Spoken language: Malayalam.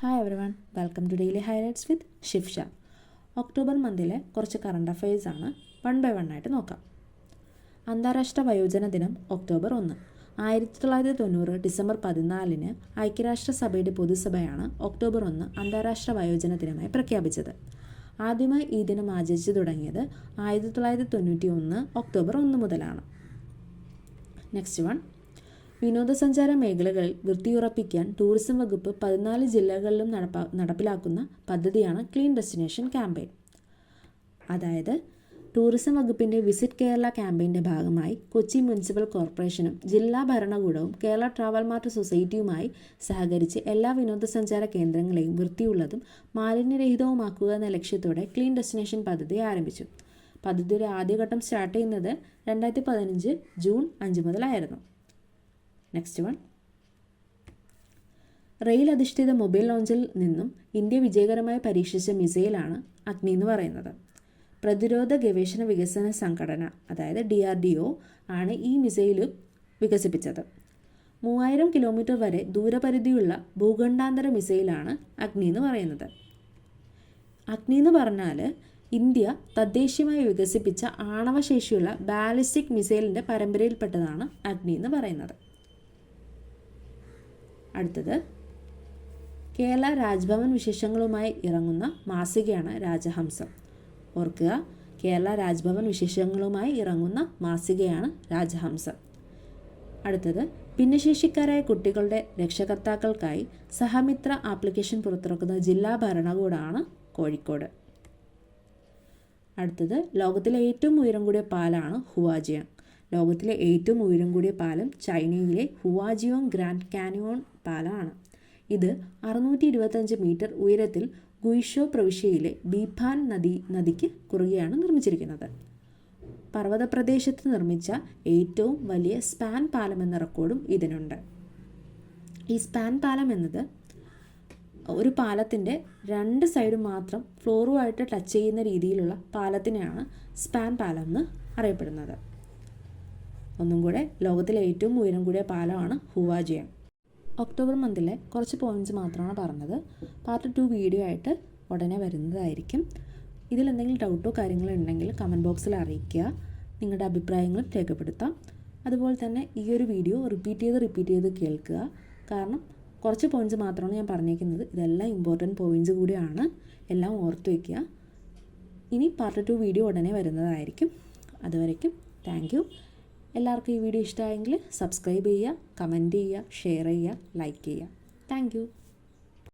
Hi everyone welcome to daily highlights with Shifsha October മന്തിലെ കുറച്ച് കറണ്ട് അഫയേഴ്സ് ആണ്. വൺ ബൈ വൺ ആയിട്ട് നോക്കാം. അന്താരാഷ്ട്ര വയോജന ദിനം ഒക്ടോബർ ഒന്ന്. ആയിരത്തി തൊള്ളായിരത്തി തൊണ്ണൂറ് ഡിസംബർ പതിനാലിന് ഐക്യരാഷ്ട്രസഭയുടെ പൊതുസഭയാണ് ഒക്ടോബർ ഒന്ന് അന്താരാഷ്ട്ര വയോജന ദിനമായി പ്രഖ്യാപിച്ചത്. ആദ്യമായി ഈ ദിനം ആചരിച്ചു തുടങ്ങിയത് ആയിരത്തി തൊള്ളായിരത്തി തൊണ്ണൂറ്റി ഒന്ന് ഒക്ടോബർ ഒന്ന് മുതലാണ്. നെക്സ്റ്റ് വൺ വിനോദസഞ്ചാര മേഖലകളിൽ വൃത്തിയുറപ്പിക്കാൻ ടൂറിസം വകുപ്പ് പതിനാല് ജില്ലകളിലും നടപ്പാ നടപ്പിലാക്കുന്ന പദ്ധതിയാണ് ക്ലീൻ ഡെസ്റ്റിനേഷൻ ക്യാമ്പയിൻ. അതായത് ടൂറിസം വകുപ്പിന്റെ വിസിറ്റ് കേരള ക്യാമ്പയിന്റെ ഭാഗമായി കൊച്ചി മുനിസിപ്പൽ കോർപ്പറേഷനും ജില്ലാ ഭരണകൂടവും കേരള ട്രാവൽ മാർട്ട് സൊസൈറ്റിയുമായി സഹകരിച്ച് എല്ലാ വിനോദസഞ്ചാര കേന്ദ്രങ്ങളെയും വൃത്തിയുള്ളതും മാലിന്യരഹിതവുമാക്കുക എന്ന ലക്ഷ്യത്തോടെ ക്ലീൻ ഡെസ്റ്റിനേഷൻ പദ്ധതി ആരംഭിച്ചു. പദ്ധതിയുടെ ആദ്യഘട്ടം സ്റ്റാർട്ട് ചെയ്യുന്നത് രണ്ടായിരത്തി പതിനഞ്ച് ജൂൺ അഞ്ച് മുതലായിരുന്നു. നെക്സ്റ്റ് വൺ റെയിൽ അധിഷ്ഠിത മൊബൈൽ ലോഞ്ചിൽ നിന്നും ഇന്ത്യ വിജയകരമായി പരീക്ഷിച്ച മിസൈലാണ് അഗ്നി എന്ന് പറയുന്നത്. പ്രതിരോധ ഗവേഷണ വികസന സംഘടന അതായത് ഡി ആർ ഡി ഒ ആണ് ഈ മിസൈൽ വികസിപ്പിച്ചത്. മൂവായിരം കിലോമീറ്റർ വരെ ദൂരപരിധിയുള്ള ഭൂഖണ്ഡാന്തര മിസൈലാണ് അഗ്നി എന്ന് പറയുന്നത്. അഗ്നി എന്ന് പറഞ്ഞാൽ ഇന്ത്യ തദ്ദേശീയമായി വികസിപ്പിച്ച ആണവശേഷിയുള്ള ബാലിസ്റ്റിക് മിസൈലിന്റെ പരമ്പരയിൽപ്പെട്ടതാണ് അഗ്നി എന്ന് പറയുന്നത്. അടുത്തത്. കേരള രാജ്ഭവൻ വിശേഷങ്ങളുമായി ഇറങ്ങുന്ന മാസികയാണ് രാജഹംസം. ഓർക്കുക കേരള രാജ്ഭവൻ വിശേഷങ്ങളുമായി ഇറങ്ങുന്ന മാസികയാണ് രാജഹംസം. അടുത്തത് ഭിന്നശേഷിക്കാരായ കുട്ടികളുടെ രക്ഷകർത്താക്കൾക്കായി സഹമിത്ര ആപ്ലിക്കേഷൻ പുറത്തിറക്കുന്ന ജില്ലാ ഭരണകൂടമാണ് കോഴിക്കോട്. അടുത്തത് ലോകത്തിലെ ഏറ്റവും ഉയരം കൂടിയ പാലാണ് ഹുവാജിയാങ് ലോകത്തിലെ ഏറ്റവും ഉയരം കൂടിയ പാലം ചൈനയിലെ ഹുവാജിയോങ് ഗ്രാൻഡ് കാനിയോൺ പാലമാണ്. ഇത് അറുന്നൂറ്റി ഇരുപത്തഞ്ച് മീറ്റർ ഉയരത്തിൽ ഗുയിഷോ പ്രവിശ്യയിലെ ബീഫാൻ നദി നദിക്ക് കുറുകെയാണ് നിർമ്മിച്ചിരിക്കുന്നത്. പർവത പ്രദേശത്ത് നിർമ്മിച്ച ഏറ്റവും വലിയ സ്പാൻ പാലം എന്ന റെക്കോർഡും ഇതിനുണ്ട്. ഈ സ്പാൻ പാലം എന്നത് ഒരു പാലത്തിന്റെ രണ്ട് സൈഡും മാത്രം ഫ്ലോറുമായിട്ട് ടച്ച് ചെയ്യുന്ന രീതിയിലുള്ള പാലത്തിനെയാണ് സ്പാൻ പാലം എന്ന് അറിയപ്പെടുന്നത്. ഒന്നും കൂടെ ലോകത്തിലെ ഏറ്റവും ഉയരം കൂടിയ പാലമാണ് ഹുവാജിയം ഒക്ടോബർ മന്തിലെ കുറച്ച് പോയിന്റ്സ് മാത്രമാണ് പറഞ്ഞത്. പാർട്ട് ടു വീഡിയോ ആയിട്ട് ഉടനെ വരുന്നതായിരിക്കും. ഇതിൽ എന്തെങ്കിലും ഡൗട്ടോ കാര്യങ്ങളോ ഉണ്ടെങ്കിൽ കമന്റ് ബോക്സിൽ അറിയിക്കുക. നിങ്ങളുടെ അഭിപ്രായങ്ങളും രേഖപ്പെടുത്താം. അതുപോലെ തന്നെ ഈ ഒരു വീഡിയോ റിപ്പീറ്റ് ചെയ്ത് റിപ്പീറ്റ് ചെയ്ത് കേൾക്കുക. കാരണം കുറച്ച് പോയിന്റ്സ് മാത്രമാണ് ഞാൻ പറഞ്ഞേക്കുന്നത്. ഇതെല്ലാം ഇമ്പോർട്ടന്റ് പോയിന്റ്സ് കൂടിയാണ്. എല്ലാം ഓർത്ത് വയ്ക്കുക ഇനി പാർട്ട് ടു വീഡിയോ ഉടനെ വരുന്നതായിരിക്കും. അതുവരയ്ക്കും താങ്ക് എല്ലാവർക്കും ഈ വീഡിയോ ഇഷ്ടമായെങ്കിൽ സബ്സ്ക്രൈബ് ചെയ്യുക കമന്റ് ചെയ്യുക ഷെയർ ചെയ്യുക ലൈക്ക് ചെയ്യുക. താങ്ക്